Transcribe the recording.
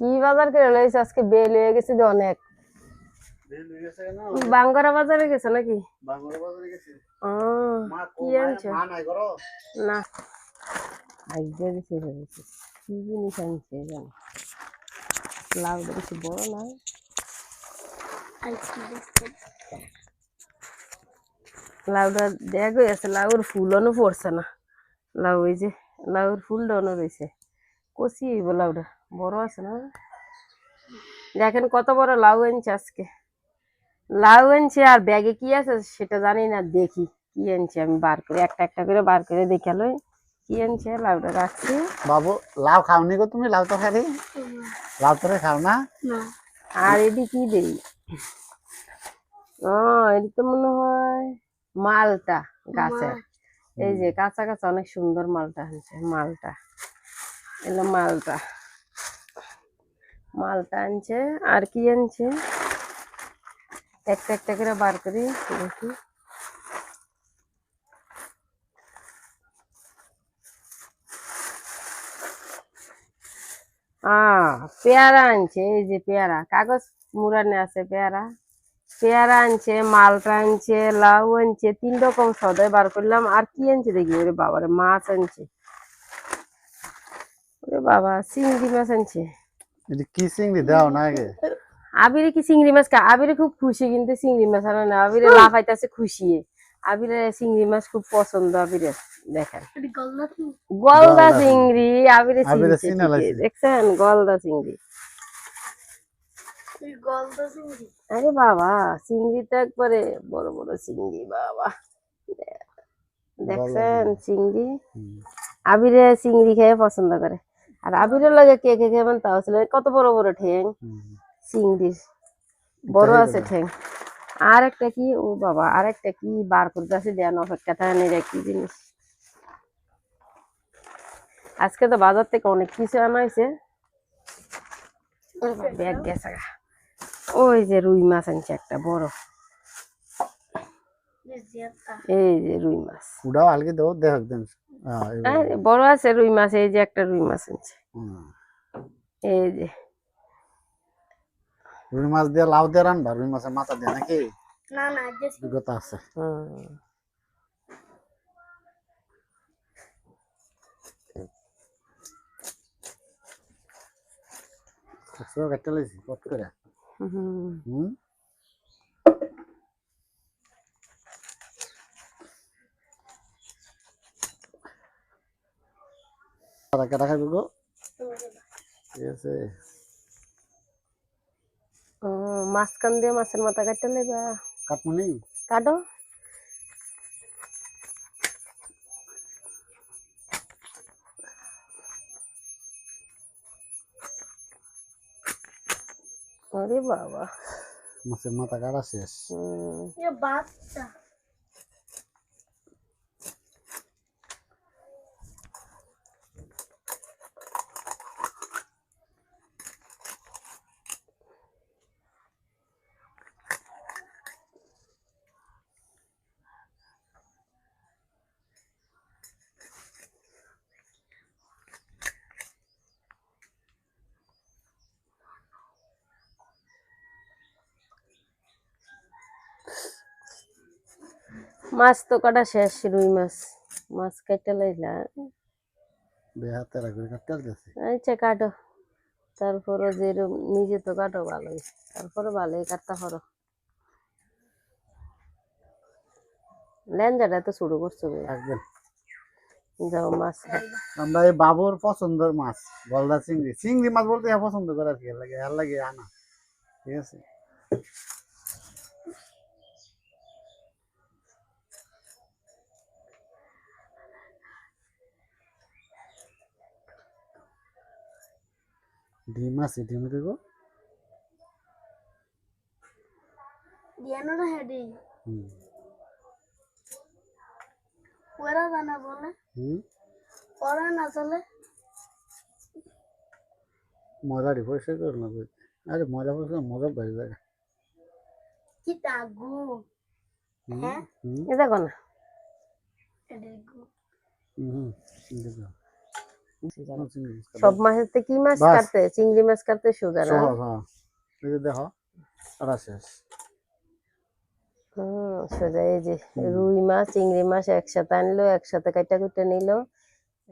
কি বাজার করে লইছে আজকে বেল হয়ে গেছে যে অনেক। বেল হয়ে গেছে না বাঙ্গরা বাজারে গেছে নাকি? বাংলা বাজারে গেছে। ও কি কো আনছো? মা নাই করো না। দিছে কি জিনিস আনছে জানো? লাউ বেশি বড় না লাউটা দেখ আছে লাউর ফুলও পড়ছে না। লাউ এই যে লাউর ফুল ডানো রয়েছে কষি হইব লাউটা বড় আছে না? দেখেন কত বড় লাউ এনেছে আজকে। লাউ এনেছে আর ব্যাগে কি আছে সেটা জানি না দেখি কি এনেছে আমি বার করে একটা একটা করে বার করে দেখাল কি এনেছে লাউটা রাখছি। বাবু লাউ খাওনি গো তুমি? লাউ তো তরকারি লাউ তরকারি খাও না? আর এদি কি দেই? ও এদি তো মনে হয় মালটা গাছের। এই যে কাঁচা কাঁচা অনেক সুন্দর মালটা আনছে মালটা। এলো মালটা। মালটা আনছে, আর কি আনছে? একটা একটা করে বার করি, দেখি। পেয়ারা আনছে, এই যে পেয়ারা। কাগজ মুড়ানে আছে পেয়ারা। পেয়ারা আনছে, মালটা আনছে, লাউ আনছে, তিন রকম সদাই বার করলাম। আর কি আনছে দেখি? ওরে বাবারে, মাছ আনছে। ওরে বাবা, চিংড়ি মাছ আনছে। এটি কি চিংড়ি দাও না আগে। আবিরে কি চিংড়ি মাছ খা? আবিরে খুব খুশি কিন্তু চিংড়ি মাছ আনে না। আবিরে লাফাইতেছে খুশি আবিরে চিংড়ি মাছ খুব পছন্দ আবিরে দেখেন। গলদা চিংড়ি? আবিরে। দেখছেন? গলদা চিংড়ি। আরে বাবা চিংড়ি তো একবারে বড় বড় চিংড়ি বাবা। দেখছেন চিংড়ি। আবিরে চিংড়ি খেয়ে পছন্দ করে। আর আবিরের লাগে কে কে খাবেন তাও ছিল কত বড় বড় ঠ্যাং। হুম। চিংড়ির বড় আছে। ঠ্যাং। আর একটা কি? ও বাবা আর একটা কি? বার করতে আছে দেন অপেক্ষা থাকে নেই কি জিনিস? আজকে তো বাজার থেকে অনেক কিছু আনা হয়েছে। ব্যাগ গেছে গা। ওই যে রুই মাছ আনছে একটা বড়। এই যে রুই মাছ। উড়াও আলগে দাও দেখ একদম। হ্যাঁ, বড় আছে রুই মাছ এই যে একটা রুই মাছ হুম। এই যে। রুই মাছ দিয়ে লাউ দিয়ে রান্না রুই মাছের মাথা দিয়ে নাকি? অভিজ্ঞতা আছে হুম। একশো কাটতে কত করে হুম। হুম টাকা টাকা খাইব গো ঠিক আছে ও মাঝখান দিয়ে মাছের মাথা কাটতে নেবা কাটমনি কাটো আরে বাবা মাছের মাথা কাটা শেষ হুম। মাছ তো কাটা শেষ রুই মাছ। মাছ কাটতে লাইলা আচ্ছা কাটো। তারপরে যেরকম নিজে তো কাটো ভালোই। তারপরে ভালোই কাটতে পারো। লেঞ্জাটা তো শুরু করছ যাও মাছ আমরা এই বাবুর পছন্দের মাছ গলদা চিংড়ি। চিংড়ি মাছ বলতে পছন্দ করে আর কি। লাগে এর লাগে আনা। ঠিক আছে? ডিম আছে ডিম দেবো। দিয়ানোরা হেডি হুম। ওরা জানা বলে হুম ওরা না চলে মজাটি পরিষ্কার করে না আরে মজা পরিষ্কার মজা বাইরে যায়। কি তাগু হুম হ্যাঁ? হুম। এ দেখো না এডি গু হুম। দেখো কোনো সব থেকে কি মাছ কাটতে? চিংড়ি মাছ কাটতে সোজা না হ্যাঁ। দেখো কাটা শেষ। হুম সোজা এই যে রুই মাছ চিংড়ি মাছ একসাথে আনলো একসাথে কাটা কুটে নিল।